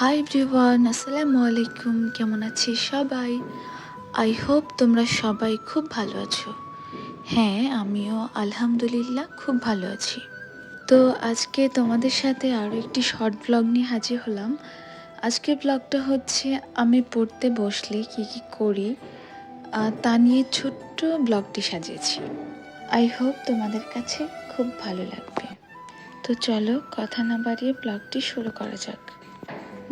Hi everyone আসসালামু আলাইকুম, কেমন আছি সবাই? আই হোপ তোমরা সবাই খুব ভালো আছো। হ্যাঁ আমিও আলহামদুলিল্লাহ খুব ভালো আছি। তো আজকে তোমাদের সাথে আরও একটি শর্ট ব্লগ নিয়ে হাজির হলাম। আজকের ব্লগটা হচ্ছে আমি পড়তে বসলে কি কি করি তা নিয়ে ছোট্ট ব্লগটি সাজিয়েছি। আই হোপ তোমাদের কাছে খুব ভালো লাগবে। তো চলো কথা না বাড়িয়ে ব্লগটি শুরু করা যাক।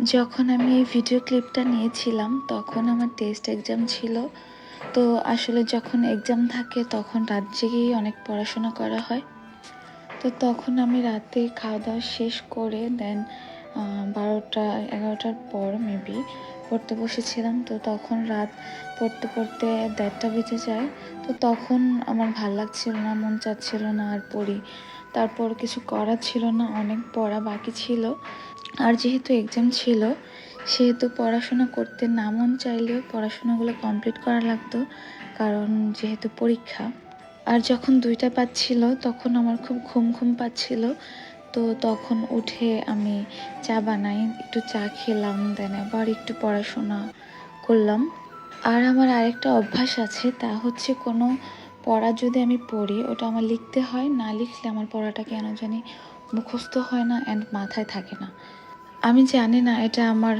যখন আমি এই ভিডিও ক্লিপটা নিয়েছিলাম, তখন আমার টেস্ট এক্সাম ছিল। তো আসলে যখন এক্সাম থাকে, তখন রাত জেগেই অনেক পড়াশোনা করা হয়। তো তখন আমি রাতে খাওয়া দাওয়া শেষ করে দেন বারোটা, এগারোটার পর মেবি পড়তে বসেছিলাম। তো তখন রাত পড়তে পড়তে দেড়টা বেজে যায়। তো তখন আমার ভালো লাগছিল না, মন চাচ্ছিল না আর পড়ি। তারপর কিছু করার ছিল না, অনেক পড়া বাকি ছিল। আর যেহেতু এক্সাম ছিল, সেহেতু পড়াশোনা করতে না মন চাইলেও পড়াশোনাগুলো কমপ্লিট করা লাগতো, কারণ যেহেতু পরীক্ষা। আর যখন দুইটা পাচ্ছিল তখন আমার খুব ঘুম ঘুম পাচ্ছিল। তো তখন উঠে আমি চা বানাই, একটু চা খেলাম দেন আবার একটু পড়াশোনা করলাম। আর আমার আরেকটা অভ্যাস আছে, তা হচ্ছে কোনো পড়া যদি আমি পড়ি, ওটা আমার লিখতে হয়, না লিখলে আমার পড়াটা কেন জানি মুখস্থ হয় না অ্যান্ড মাথায় থাকে না। আমি জানি না এটা আমার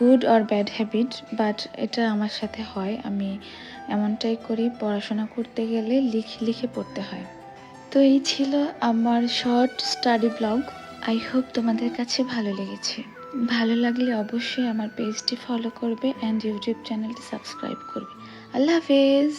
good or bad habit but এটা আমার সাথে হয়। আমি এমনটাই করি, পড়াশোনা করতে গেলে লিখে লিখে পড়তে হয়। তো এই ছিল আমার short study blog I hope তোমাদের কাছে ভালো লেগেছে। ভালো লাগলে অবশ্যই আমার পেজটি ফলো করবে অ্যান্ড ইউটিউব চ্যানেলটি সাবস্ক্রাইব করবে। আল্লাহ হাফেজ!